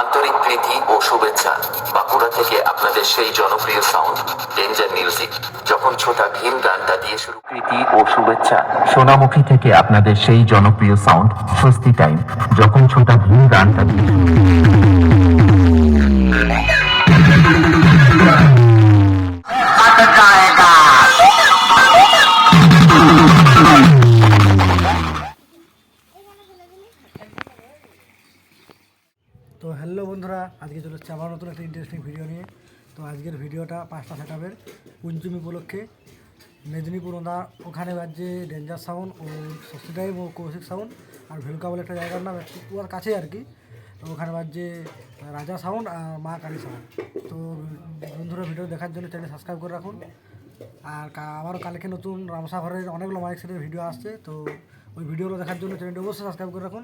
আন্তরিক প্রীতি ও শুভেচ্ছা। বাঁকুড়া থেকে আপনাদের সেই জনপ্রিয় সাউন্ড ডেঞ্জার মিউজিক যখন ছোটা ভীম গানটা দিয়ে শুরু প্রীতি ও শুভেচ্ছা। সোনামুখী থেকে আপনাদের সেই জনপ্রিয় সাউন্ড স্বস্তি টাইম যখন ছোটা ভীম গানটা দিয়ে শুরু এসেছি আবার নতুন একটা ইন্টারেস্টিং ভিডিও নিয়ে। তো আজকের ভিডিওটা পাঁচটা সেটাবের পঞ্চমী উপলক্ষে মেদিনীপুর ওনা ওখানে বাজছে ডেঞ্জার সাউন্ড ও ষষ্ঠী টাইম ও কৌশিক সাউন্ড আর ভেলুকা বলে একটা জায়গার নাম একটু ওর কাছেই আর কি। ওখানে বাজছে রাজা সাউন্ড আর মা কালী সাউন্ড তো বন্ধুরা ভিডিও দেখার জন্য চ্যানেল সাবস্ক্রাইব করে রাখুন। আর আবারও কালকে নতুন রামসাগরের অনেকগুলো মাইক সেটের ভিডিও আসছে। তো ওই ভিডিওগুলো দেখার জন্য চ্যানেলটি অবশ্যই সাবস্ক্রাইব করে রাখুন।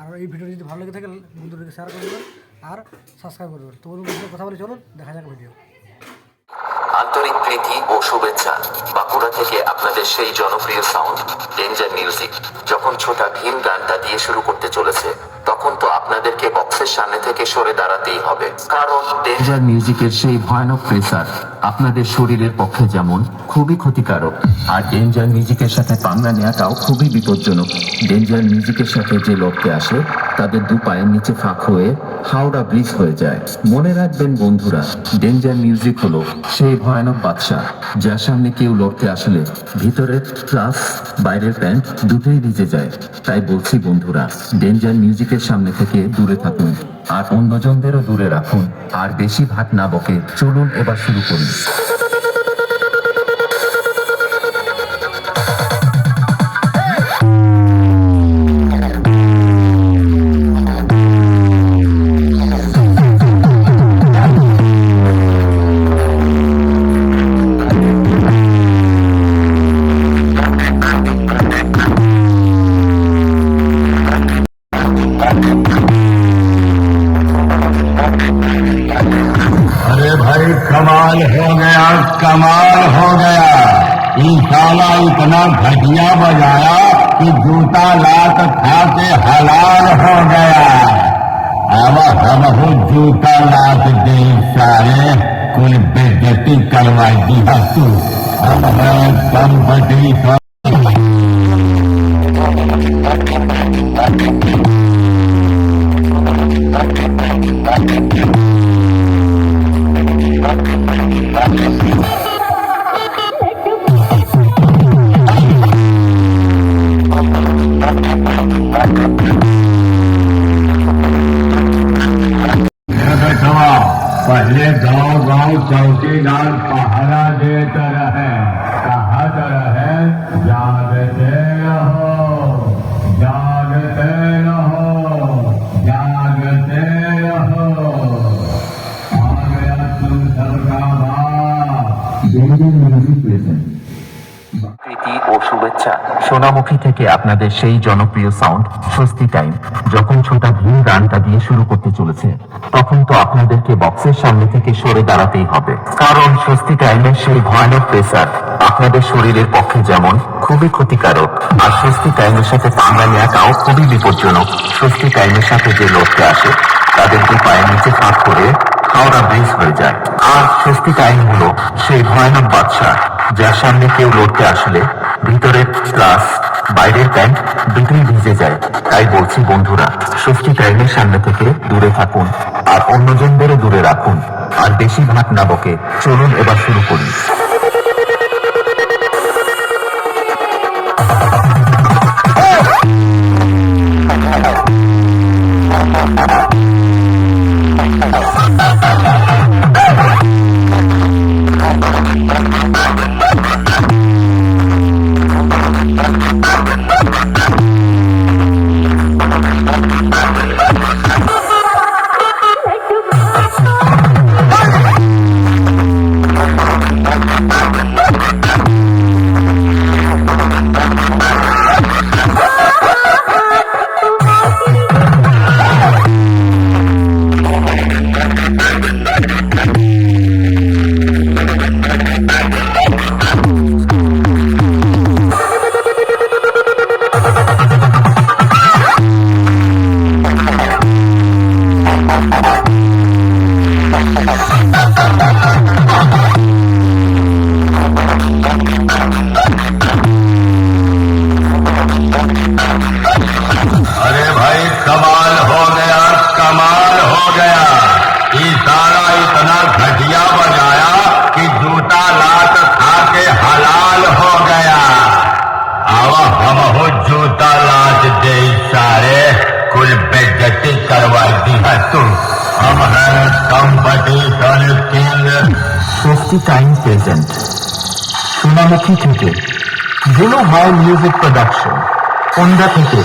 আর এই ভিডিও যদি ভালো লেগে থাকে, বন্ধুদেরকে শেয়ার করে দেবেন। আর সাবস্ক্রাইব করে দেবেন। তো বলুন কথা বলে চলুন দেখা যাক ভিডিও আন্তরিক প্রীতি ও শুভেচ্ছা। বাঁকুড়া থেকে আপনাদের সেই জনপ্রিয় সাউন্ড ডেঞ্জার মিউজিক যখন ছোটা ভীম গানটা দিয়ে শুরু করতে চলেছে তখন তো আপনাদেরকে বক্সের সামনে থেকে সরে দাঁড়াতেই হবে। কারণ ডেঞ্জার মিউজিকের সেই ভয়ানক প্রেসার আপনাদের শরীরের পক্ষে যেমন খুবই ক্ষতিকারক আর ডেঞ্জার মিউজিকের সাথে পাঙ্গা নেওয়াটাও খুবই বিপজ্জনক। ডেঞ্জার মিউজিকের সাথে যে লড়তে আসে তাদের দু পায়ের নিচে ফাঁক হয়ে হাওড়া ব্রিজ হয়ে যায়। মনে রাখবেন বন্ধুরা, ডেঞ্জার মিউজিক হলো সেই ভয়ানক বাদশা যার সামনে কেউ লড়তে আসলে ভিতরের প্লাস বাইরের প্যান্ট দুটোই ভিজে যায়। তাই বলছি বন্ধুরা, ডেঞ্জার মিউজিকের সামনে থেকে দূরে থাকুন আর অন্যজনদেরও দূরে রাখুন। আর বেশি ভাত না বকে, চলুন এবার শুরু করুন कमाल हो गया। इंशाला इतना घटिया बजाया कि जूता लात खा के हलाल हो गया। अब हम हो जूता लात दे सारे, कुल बेजती करवाई दिया तू। हम हैं कंपनी का बेटवा पहरा देते रहे कहत रहे जागते रहो जागते रहो जागते रहो आ गया तुम सबका बाप প্রীতি ও শুভেচ্ছা সোনামুখী থেকে আপনাদের সেই জনপ্রিয় সাউন্ড স্বস্তি টাইম যখন ছোটা ভীম গানটা দিয়ে শুরু করতে চলেছে, তখন তো আপনাদেরকে বক্সের সামনে থেকে সরে দাঁড়াতেই হবে। কারণ স্বস্তি টাইমের সেই ভয়ানক প্রেসার আপনাদের শরীরের পক্ষে যেমন খুবই ক্ষতিকারক, আর স্বস্তি টাইমের সাথে পাঙ্গা নেওয়াটাও খুবই বিপজ্জনক। স্বস্তি টাইমের সাথে যে লড়তে আসে তাদেরকে পায়ের নিচে ফাঁক করে হাওড়া ব্রিজ হয়ে যায়। আর স্বস্তি টাইম হলো সেই ভয়ানক বাদশা যার সামনে কেউ লড়তে আসলে ভিতরের ক্লাস বাইরের প্যান্ট দুটোই ভিজে যায়। তাই বলছি, বন্ধুরা ষষ্ঠী টাইমের সামনে থেকে দূরে থাকুন আর অন্যজনদেরও দূরে রাখুন। আর বেশি ভাত না বকে চলুন এবার শুরু করি। बेजती करवा दी है तू हम है competition king fifty time present Sonamukhi থেকে জেনো হাই মিউজিক প্রোডাকশন ওন্ডা থেকে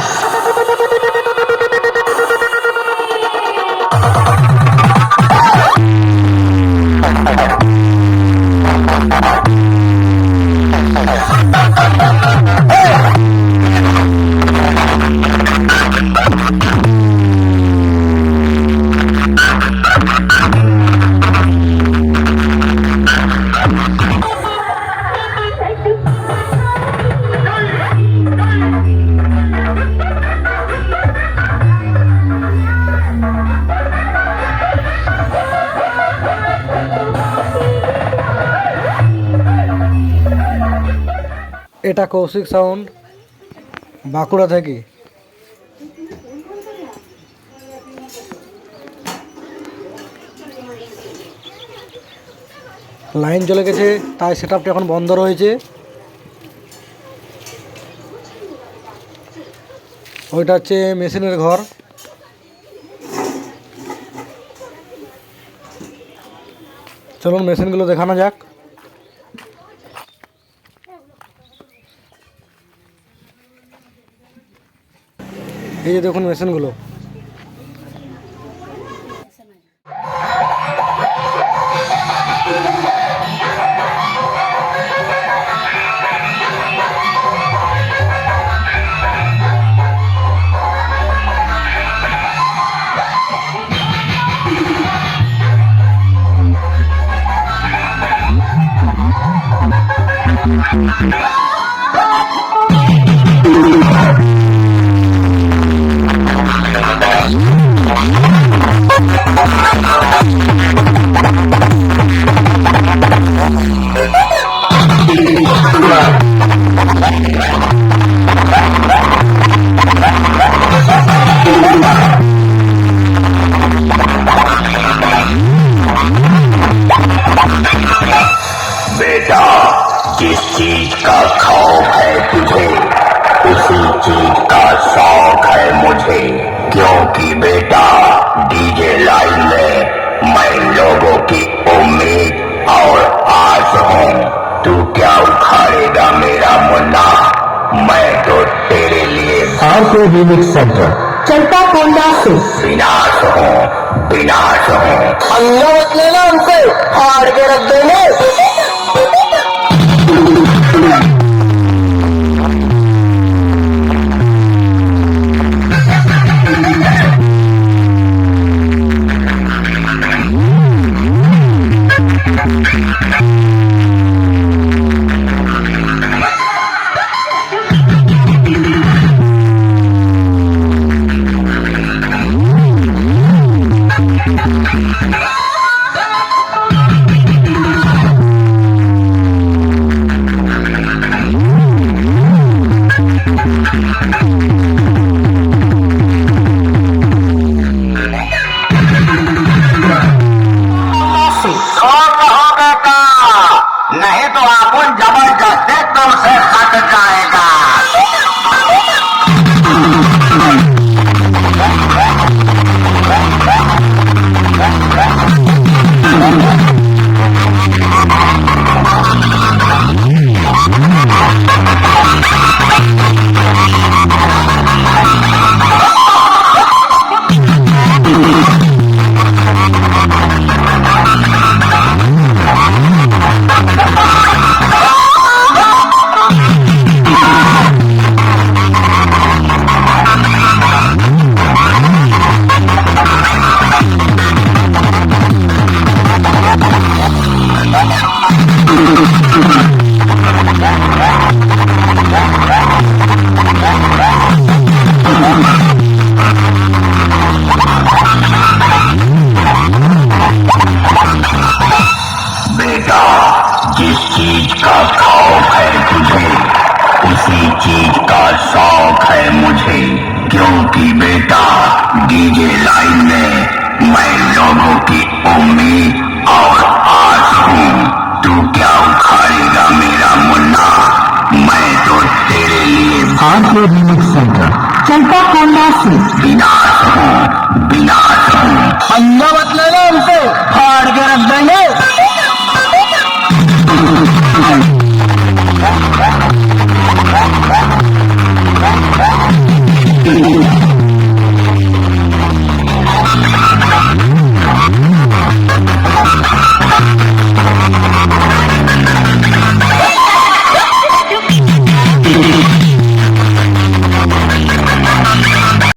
এটা কৌশিক সাউন্ড, বাঁকুড়া থেকে। লাইন চলে গেছে, তাই সেট এখন বন্ধ রয়েছে। ওইটা হচ্ছে মেশিনের ঘর। চলুন মেশিনগুলো দেখানো যাক। এই যে দেখুন মেশিনগুলো। का खौफ है तुझे उसी चीज़ का शौक है मुझे क्योंकि बेटा डीजे लाइन में मैं लोगों की उम्मीद और आस हूँ। तू क्या उखाड़ेगा मेरा मुन्ना? मैं तो तेरे लिए चलता कोंडा से। विनाश हूँ विनाश हूँ। अल्लाह लेना उनसे। हार के रख देने